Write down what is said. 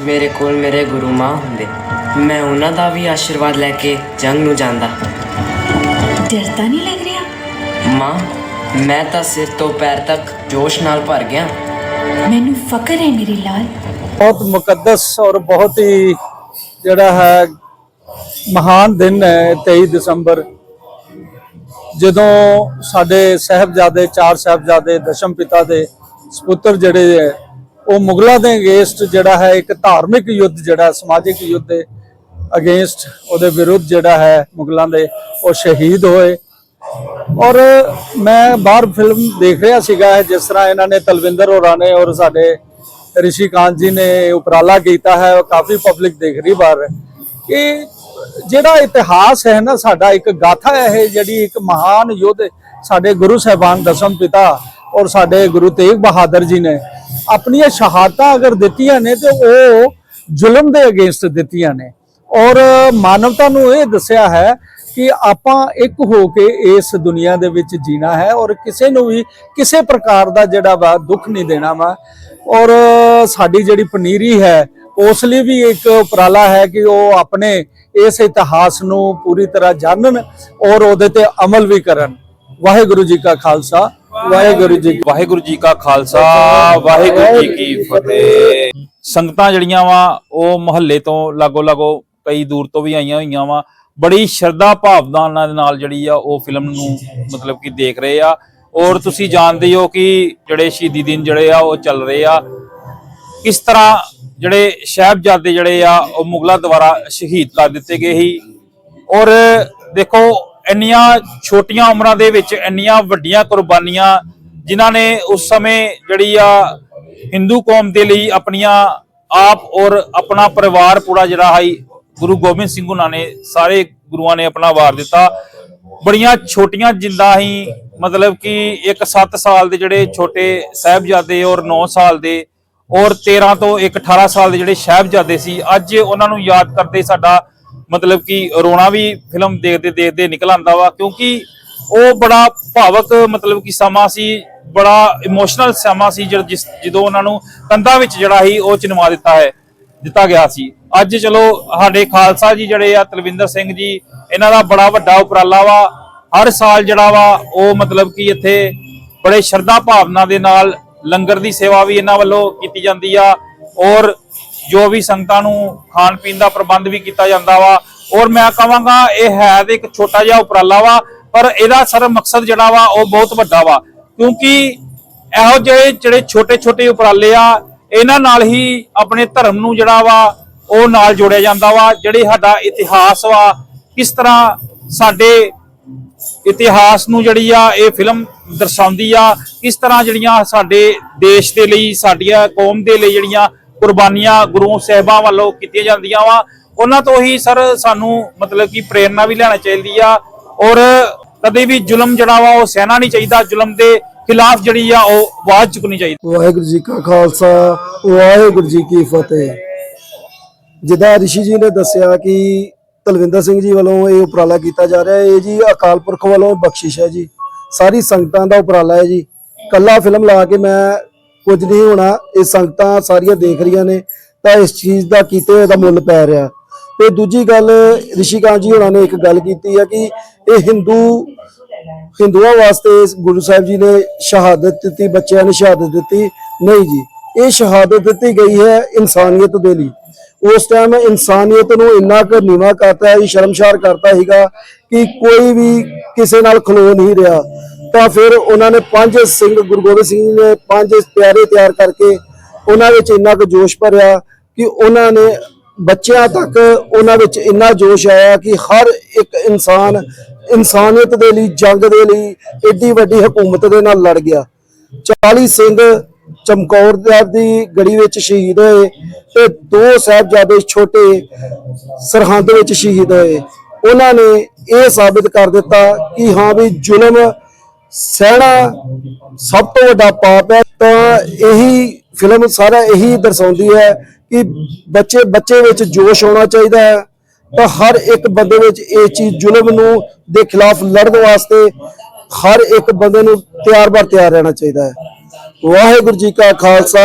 ਮੇਰੇ ਕੋਲ ਮੇਰੇ ਗੁਰੂ ਮਾਂ ਹੁੰਦੇ। ਮੈਂ ਉਹਨਾਂ ਦਾ ਵੀ ਆਸ਼ੀਰਵਾਦ ਲੈ ਕੇ ਜੰਗ ਨੂੰ ਜਾਂਦਾ। ਡਰ ਤਾਂ ਨਹੀਂ ਲੱਗ ਰਿਹਾ? ਮਾਂ ਮੈਂ ਤਾਂ ਸਿਰ ਤੋਂ ਪੈਰ ਤੱਕ ਜੋਸ਼ ਨਾਲ ਭਰ ਗਿਆ। ਮੈਨੂੰ ਫਕਰ ਹੈ ਮੇਰੇ ਲਾਲ। ਬਹੁਤ ਮੁਕੱਦਸ ਔਰ ਬਹੁਤ ਹੀ ਜਿਹੜਾ ਹੈ ਮਹਾਨ ਦਿਨ ਹੈ 23 ਦਸੰਬਰ। ਜਦੋਂ ਸਾਡੇ ਸਹਿਬਜ਼ਾਦੇ ਚਾਰ ਸਹਿਬਜ਼ਾਦੇ ਦਸ਼ਮ ਪਿਤਾ ਦੇ ਸੁਪੁੱਤਰ ਜਿਹੜੇ ਹੈ ਉਹ ਮੁਗਲਾਂ ਦੇ ਅਗੇਂਸਟ ਜਿਹੜਾ ਹੈ ਇੱਕ ਧਾਰਮਿਕ ਯੁੱਧ ਜਿਹੜਾ ਸਮਾਜਿਕ ਯੁੱਧ ਦੇ ਅਗੇਂਸਟ ਉਹਦੇ ਵਿਰੁੱਧ ਜਿਹੜਾ ਹੈ ਮੁਗਲਾਂ ਦੇ ਉਹ ਸ਼ਹੀਦ ਹੋਏ। ਔਰ ਮੈਂ ਬਾਹਰ ਫਿਲਮ ਦੇਖ ਰਿਹਾ ਸੀਗਾ, ਜਿਸ ਤਰ੍ਹਾਂ ਇਹਨਾਂ ਨੇ ਤਲਵਿੰਦਰ ਹੋਰਾਂ ਨੇ ਔਰ ਸਾਡੇ ਰਿਸ਼ੀ ਕਾਂਤ ਜੀ ਨੇ ਉਪਰਾਲਾ ਕੀਤਾ ਹੈ, ਉਹ ਕਾਫੀ ਪਬਲਿਕ ਦੇਖ ਰਹੀ ਬਾਹਰ। ਕਿ ਜਿਹੜਾ ਇਤਿਹਾਸ ਹੈ ਨਾ, ਸਾਡਾ ਇੱਕ ਗਾਥਾ ਹੈ, ਇਹ ਜਿਹੜੀ ਇੱਕ ਮਹਾਨ ਯੁੱਧ ਸਾਡੇ ਗੁਰੂ ਸਾਹਿਬਾਨ ਦਸਮ ਪਿਤਾ ਔਰ ਸਾਡੇ ਗੁਰੂ ਤੇਗ ਬਹਾਦਰ ਜੀ ਨੇ ਆਪਣੀਆਂ ਸ਼ਹਾਦਤਾਂ ਅਗਰ ਦਿੱਤੀਆਂ ਨੇ ਤੇ ਉਹ ਜ਼ੁਲਮ ਦੇ ਅਗੇਂਸਟ ਦਿੱਤੀਆਂ ਨੇ। ਔਰ ਮਾਨਵਤਾ ਨੂੰ ਇਹ ਦੱਸਿਆ ਹੈ ਕਿ ਆਪਾਂ ਇੱਕ ਹੋ ਕੇ ਇਸ ਦੁਨੀਆ ਦੇ ਵਿੱਚ ਜੀਣਾ ਹੈ ਔਰ ਕਿਸੇ ਨੂੰ ਵੀ ਕਿਸੇ ਪ੍ਰਕਾਰ ਦਾ ਜਿਹੜਾ ਵਾ ਦੁੱਖ ਨਹੀਂ ਦੇਣਾ ਵਾ। ਔਰ ਸਾਡੀ ਜਿਹੜੀ ਪਨੀਰੀ ਹੈ, ਉਸ ਲਈ ਵੀ ਇੱਕ ਉਪਰਾਲਾ ਹੈ ਕਿ ਉਹ ਆਪਣੇ ਇਸ ਇਤਿਹਾਸ ਨੂੰ ਪੂਰੀ ਤਰ੍ਹਾਂ ਜਾਣਨ ਔਰ ਉਹਦੇ ਤੇ ਅਮਲ ਵੀ ਕਰਨ। ਵਾਹਿਗੁਰੂ ਜੀ ਕਾ ਖਾਲਸਾ। ਵਾਹਿਗੁਰੂ ਜੀ ਵਾਹਿਗੁਰੂ ਜੀ ਕਾ ਖਾਲਸਾ, ਵਾਹਿਗੁਰੂ ਜੀ ਕੀ ਫਤਿਹ। ਸੰਗਤਾਂ ਜਿਹੜੀਆਂ ਵਾ, ਉਹ ਮਹੱਲੇ ਤੋਂ ਲਾਗੋ ਲਾਗੋ ਕਈ ਦੂਰ ਤੋਂ ਵੀ ਆਈਆਂ ਹੋਈਆਂ ਵਾ। ਬੜੀ ਸ਼ਰਧਾ ਭਾਵਨਾ ਨਾਲ ਜਿਹੜੀ ਆ, ਉਹ ਫਿਲਮ ਨੂੰ ਮਤਲਬ ਕਿ ਦੇਖ ਰਹੇ ਆ। ਔਰ ਤੁਸੀਂ ਜਾਣਦੇ ਹੋ ਕਿ ਜਿਹੜੇ ਸ਼ਹੀਦੀ ਦਿਨ ਜਿਹੜੇ ਆ, ਉਹ ਚੱਲ ਰਹੇ ਆ। ਕਿਸ ਤਰ੍ਹਾਂ ਜਿਹੜੇ ਸਾਹਿਬਜ਼ਾਦੇ ਜਿਹੜੇ ਆ, ਉਹ ਮੁਗਲਾਂ ਦੁਆਰਾ ਸ਼ਹੀਦ ਕਰ ਦਿੱਤੇ ਗਏ ਸੀ। ਔਰ ਦੇਖੋ ਇੰਨੀਆਂ ਛੋਟੀਆਂ ਉਮਰਾਂ ਦੇ ਵਿੱਚ ਇੰਨੀਆਂ ਵੱਡੀਆਂ ਕੁਰਬਾਨੀਆਂ ਜਿਨ੍ਹਾਂ ਨੇ ਉਸ ਸਮੇਂ ਜਿਹੜੀ ਆ ਹਿੰਦੂ ਕੌਮ ਦੇ ਲਈ ਆਪਣੀਆਂ ਆਪ ਔਰ ਆਪਣਾ ਪਰਿਵਾਰ ਪੂਰਾ ਜਿਹੜਾ ਹੈ, ਗੁਰੂ ਗੋਬਿੰਦ ਸਿੰਘ ਉਹਨਾਂ ਨੇ ਸਾਰੇ ਗੁਰੂਆਂ ਨੇ ਆਪਣਾ ਵਾਰ ਦਿੱਤਾ। ਬੜੀਆਂ ਛੋਟੀਆਂ ਜਿੰਦਾ ਹੀ, ਮਤਲਬ ਕਿ ਇੱਕ 7 ਸਾਲ ਦੇ ਜਿਹੜੇ ਛੋਟੇ ਸਾਹਿਬਜ਼ਾਦੇ ਔਰ 9 ਸਾਲ ਦੇ ਔਰ 13 ਤੋਂ ਇੱਕ 18 ਸਾਲ ਦੇ ਜਿਹੜੇ ਸਾਹਿਬਜ਼ਾਦੇ ਸੀ, ਅੱਜ ਉਹਨਾਂ ਨੂੰ ਯਾਦ ਕਰਦੇ ਸਾਡਾ ਮਤਲਬ ਕਿ ਰੋਣਾ ਵੀ ਫਿਲਮ ਦੇਖਦੇ ਦੇਖਦੇ ਨਿਕਲ ਆਂਦਾ ਵਾ, ਕਿਉਂਕਿ ਉਹ ਬੜਾ ਭਾਵਕ ਮਤਲਬ ਕਿ ਸਮਾਂ ਸੀ, ਬੜਾ ਇਮੋਸ਼ਨਲ ਸਮਾਂ ਸੀ, ਜਦ ਜਿਸ ਜਦੋਂ ਉਹਨਾਂ ਨੂੰ ਕੰਧਾਂ ਵਿੱਚ ਜਿਹੜਾ ਸੀ, ਉਹ ਚਿਨਵਾ ਦਿੱਤਾ ਹੈ, ਦਿੱਤਾ ਗਿਆ ਸੀ। ਅੱਜ ਚਲੋ ਸਾਡੇ ਖਾਲਸਾ ਜੀ ਜਿਹੜੇ ਆ, ਤਲਵਿੰਦਰ ਸਿੰਘ ਜੀ, ਇਹਨਾਂ ਦਾ ਬੜਾ ਵੱਡਾ ਉਪਰਾਲਾ ਵਾ। ਹਰ ਸਾਲ ਜਿਹੜਾ ਵਾ, ਉਹ ਮਤਲਬ ਕਿ ਇੱਥੇ ਬੜੇ ਸ਼ਰਧਾ ਭਾਵਨਾ ਦੇ ਨਾਲ ਲੰਗਰ ਦੀ ਸੇਵਾ ਵੀ ਇਹਨਾਂ ਵੱਲੋਂ ਕੀਤੀ ਜਾਂਦੀ ਆ। ਔਰ ਜੋ ਵੀ ਸੰਗਤਾਂ ਨੂੰ ਖਾਣ ਪੀਣ ਦਾ ਪ੍ਰਬੰਧ ਵੀ ਕੀਤਾ ਜਾਂਦਾ ਵਾ, ਔਰ ਮੈਂ ਕਹਾਂਗਾ ਇਹ ਹੈ ਤੇ ਇੱਕ ਛੋਟਾ ਜਿਹਾ ਉਪਰਾਲਾ ਵਾ, ਪਰ ਇਹਦਾ ਸਰ ਮਕਸਦ ਜਿਹੜਾ ਵਾ, ਉਹ ਬਹੁਤ ਵੱਡਾ ਵਾ। ਕਿਉਂਕਿ ਇਹੋ ਜਿਹੇ ਜਿਹੜੇ ਛੋਟੇ ਛੋਟੇ ਉਪਰਾਲੇ ਆ, ਇਹਨਾਂ ਨਾਲ ਹੀ ਆਪਣੇ ਧਰਮ ਨੂੰ ਜਿਹੜਾ ਵਾ, ਉਹ ਨਾਲ ਜੋੜਿਆ ਜਾਂਦਾ ਵਾ, ਜਿਹੜੇ ਸਾਡਾ ਇਤਿਹਾਸ ਵਾ, ਕਿਸ ਤਰ੍ਹਾਂ ਸਾਡੇ ਇਤਿਹਾਸ ਨੂੰ ਜਿਹੜੀ ਆ, ਇਹ ਫਿਲਮ ਦਰਸਾਉਂਦੀ ਆ, ਕਿਸ ਤਰ੍ਹਾਂ ਜਿਹੜੀਆਂ ਸਾਡੇ ਦੇਸ਼ ਦੇ ਲਈ, ਸਾਡੀਆਂ ਕੌਮ ਦੇ ਲਈ ਜਿਹੜੀਆਂ ਕੁਰਬਾਨੀਆਂ ਗੁਰੂ ਸਾਹਿਬਾਂ ਵੱਲੋਂ ਕੀਤੀਆਂ ਜਾਂਦੀਆਂ ਵਾ। ਉਹਨਾਂ ਤੋਂ ਹੀ ਸਰ ਸਾਨੂੰ ਮਤਲਬ ਕਿ ਪ੍ਰੇਰਣਾ ਵੀ ਲੈਣਾ ਚਾਹੀਦੀ ਆ ਔਰ ਕਦੇ ਵੀ ਜ਼ੁਲਮ ਜਿਹੜਾ ਵਾ ਉਹ ਸਹਿਣਾ ਨਹੀਂ ਚਾਹੀਦਾ। ਜ਼ੁਲਮ ਦੇ ਖਿਲਾਫ ਜਿਹੜੀ ਆ ਉਹ ਆਵਾਜ਼ ਚੁੱਕਣੀ ਚਾਹੀਦੀ। ਵਾਹਿਗੁਰੂ ਜੀ ਕਾ ਖਾਲਸਾ, ਵਾਹਿਗੁਰੂ ਜੀ ਕੀ ਫਤਿਹ। ਜਿੱਦਾਂ ਰਿਸ਼ੀ ਜੀ ਨੇ ਦੱਸਿਆ ਕਿ ਤਲਵਿੰਦਰ ਸਿੰਘ ਜੀ ਵੱਲੋਂ ਇਹ ਉਪਰਾਲਾ ਕੀਤਾ ਜਾ ਰਿਹਾ ਹੈ। ਇਹ ਜੀ ਅਕਾਲ ਪੁਰਖ ਵੱਲੋਂ ਬਖਸ਼ਿਸ਼ ਹੈ ਜੀ। ਸਾਰੀ ਸੰਗਤਾਂ ਦਾ ਉਪਰਾਲਾ ਹੈ ਜੀ। ਕੱਲਾ ਫਿਲਮ ਲਾ ਕੇ ਮੈਂ ਕੁਝ ਨਹੀਂ ਹੋਣਾ, ਇਹ ਸੰਗਤਾਂ ਸਾਰੀਆਂ ਦੇਖ ਰਹੀਆਂ ਨੇ, ਤਾਂ ਇਸ ਚੀਜ਼ ਦਾ ਕੀਤੇ ਹੋਏ ਦਾ ਮੁੱਲ ਪੈ ਰਿਹਾ। ਤੇ ਦੂਜੀ ਗੱਲ ਰਿਸ਼ੀਕਾਂਤ ਜੀ ਹੋਣਾ ਨੇ ਇੱਕ ਗੱਲ ਕੀਤੀ ਹੈ ਕਿ ਇਹ ਹਿੰਦੂ ਹਿੰਦੂਆਂ ਵਾਸਤੇ ਗੁਰੂ ਸਾਹਿਬ ਜੀ ਨੇ ਸ਼ਹਾਦਤ ਦਿੱਤੀ, ਬੱਚਿਆਂ ਨੇ ਸ਼ਹਾਦਤ ਦਿੱਤੀ। ਨਹੀਂ ਜੀ, ਇਹ ਸ਼ਹਾਦਤ ਦਿੱਤੀ ਗਈ ਹੈ ਇਨਸਾਨੀਅਤ ਦੇ ਲਈ। ਉਸ ਟਾਈਮ ਇਨਸਾਨੀਅਤ ਨੂੰ ਇੰਨਾ ਕੁ ਨੀਵਾ ਕਰਤਾ ਹੈ ਸ਼ਰਮਸ਼ਾਰ ਕਰਤਾ ਸੀਗਾ ਕਿ ਕੋਈ ਵੀ ਕਿਸੇ ਨਾਲ ਖਲੋ ਨਹੀਂ ਰਿਹਾ। ਤਾਂ ਫਿਰ ਉਹਨਾਂ ਨੇ ਪੰਜ ਸਿੰਘ ਗੁਰੂ ਗੋਬਿੰਦ ਸਿੰਘ ਨੇ ਪੰਜ ਪਿਆਰੇ ਤਿਆਰ ਕਰਕੇ ਉਹਨਾਂ ਵਿੱਚ ਇੰਨਾ ਕੁ ਜੋਸ਼ ਭਰਿਆ ਕਿ ਉਹਨਾਂ ਨੇ ਬੱਚਿਆਂ ਤੱਕ ਉਹਨਾਂ ਵਿੱਚ ਇੰਨਾ ਜੋਸ਼ ਆਇਆ ਕਿ ਹਰ ਇੱਕ ਇਨਸਾਨ ਇਨਸਾਨੀਅਤ ਦੇ ਲਈ, ਜੰਗ ਦੇ ਲਈ ਏਡੀ ਵੱਡੀ ਹਕੂਮਤ ਦੇ ਨਾਲ ਲੜ ਗਿਆ। 40 ਸਿੰਘ ਚਮਕੌਰ ਦੀ ਗੜੀ ਵਿੱਚ ਸ਼ਹੀਦ ਹੋਏ ਤੇ ਦੋ ਸਾਹਿਬਜ਼ਾਦੇ ਛੋਟੇ ਸਰਹੰਦ ਵਿੱਚ ਸ਼ਹੀਦ ਹੋਏ। ਉਹਨਾਂ ਨੇ ਇਹ ਸਾਬਿਤ ਕਰ ਦਿੱਤਾ ਕਿ ਹਾਂ ਵੀ ਜ਼ੁਲਮ ਸਹਿਣਾ ਸਭ ਤੋਂ ਵੱਡਾ ਪਾਪ ਹੈ, ਤਾਂ ਇਹੀ ਫਿਲਮ ਸਾਰਾ ਇਹੀ ਦਰਸਾਉਂਦੀ ਹੈ ਕਿ ਬੱਚੇ ਬੱਚੇ ਵਿੱਚ ਜੋਸ਼ ਹੋਣਾ ਚਾਹੀਦਾ ਹੈ। ਤਾਂ ਹਰ ਇੱਕ ਬੰਦੇ ਵਿੱਚ ਇਹ ਚੀਜ਼ ਜ਼ੁਲਮ ਨੂੰ ਦੇ ਖਿਲਾਫ ਲੜਨ ਵਾਸਤੇ ਹਰ ਇੱਕ ਬੰਦੇ ਨੂੰ ਤਿਆਰ ਬਰ ਤਿਆਰ ਰਹਿਣਾ ਚਾਹੀਦਾ ਹੈ। ਵਾਹਿਗੁਰੂ ਜੀ ਕਾ ਖਾਲਸਾ।